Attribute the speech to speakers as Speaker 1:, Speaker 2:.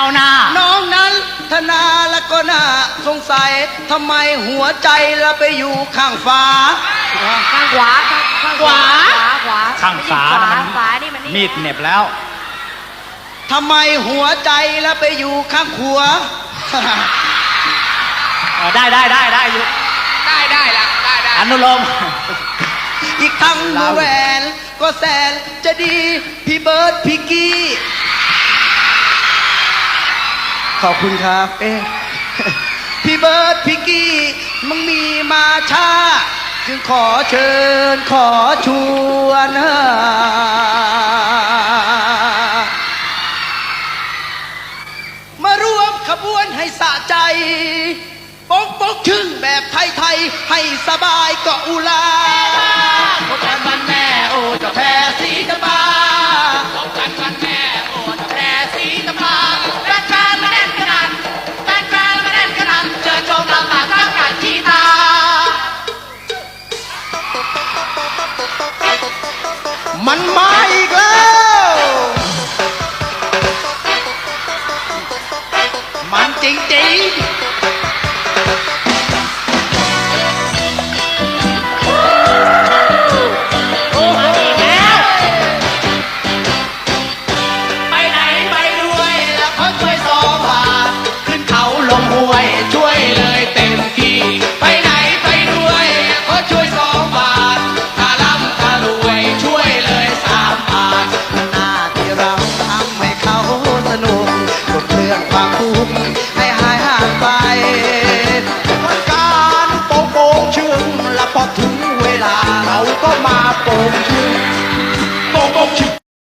Speaker 1: เอาหน้า
Speaker 2: น้องนั้นธนาและก็น่าสงสัยทำไมหัวใจละไปอยู่ข้างฟ้า
Speaker 3: ข้างขวาข้างข้างขวาขวาข้างฝาขวานะมันขวานี่มันนี่มีดเ
Speaker 1: หน็บแล้ว
Speaker 2: ทำไมหัวใจละไปอยู่ข้างขวา
Speaker 1: เออได้ได้ได้ได้อยู่ไ
Speaker 3: ด้ได้ละได้
Speaker 1: ได้อนุโลม
Speaker 2: อีกทั้งหนูแหวนก็แสนจะดี พี่เบิร์ดพี่กี้ ขอบคุณครับ เอ๊พี่เบิร์ดพี่กี้มึงมีมาช้า จึงขอเชิญขอชวนมารวมขบวนให้สะใจปกปกชึ่งแบบไทย ๆ ให้สบายก็อุลา มันมาอีกแล้ว มันจริงๆ ความทุกข์ให้หายห่างไปการโป่งโป่งชึงและพอถึงเวลาเราก็มาโป่งชึงโป่งโงชึง